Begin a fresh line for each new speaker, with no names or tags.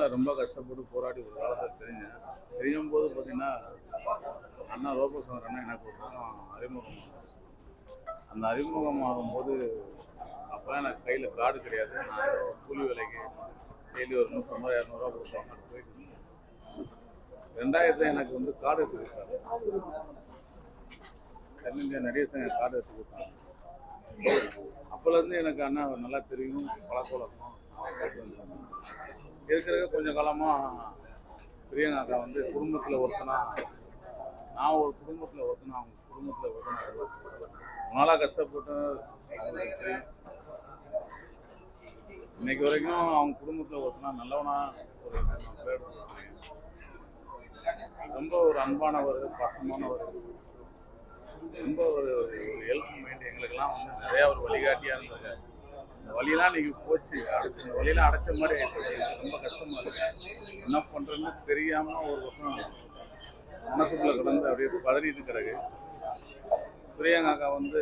நான் ரொம்ப கஷ்டப்பட்டு போராடி ஒரு காலத்தில் தெரிஞ்சேன். தெரியும் போது பார்த்தீங்கன்னா அண்ணா ரோபசந்தர் அண்ணா எனக்கு ஒரு அறிமுகம். அந்த அறிமுகம் ஆகும்போது அப்போலாம் எனக்கு கையில் கார்டு கிடையாது. நான் கூலி விலைக்கு டெய்லி ஒரு நூற்றம்பது இரநூறுவா கொடுப்பாங்க போயிட்டு இருந்தேன். ரெண்டாயிரத்துல எனக்கு வந்து கார்டு எடுத்து கொடுத்தாங்க தென்னிந்திய நடிகர் சங்க கார்டு எடுத்து கொடுத்தாங்க அப்போலேருந்து எனக்கு அண்ணா நல்லா தெரியும் பழக்க வழக்கம். இருக்கிற கொஞ்சம் காலமாக பிரியங்காக்கா வந்து குடும்பத்தில் ஒருத்தனா. நான் ஒரு குடும்பத்தில் ஒருத்தனா அவங்க குடும்பத்தில் ஒருத்தனா. நாளாக கஷ்டப்பட்டு இன்னைக்கு வரைக்கும் அவங்க குடும்பத்தில் ஒருத்தனா நல்லவனா ஒரு ரொம்ப ஒரு அன்பானவர் பாசமானவர். ரொம்ப ஒரு ஹெல்ப் எங்களுக்கெல்லாம் வந்து நிறைய ஒரு வழிகாட்டியாக இருந்தாங்க இந்த வழியெல்லாம் இன்னைக்கு போச்சு. அடுத்து இந்த வழியெல்லாம் அடைச்ச மாதிரி ஆயிடுச்சு. ரொம்ப கஷ்டமா இருக்கு. என்ன பண்றதுன்னு தெரியாம ஒரு வருஷம் மனசுக்குள்ள கடந்து அப்படியே பதறிட்டு இருக்கிறது. பிரியங்காக்கா வந்து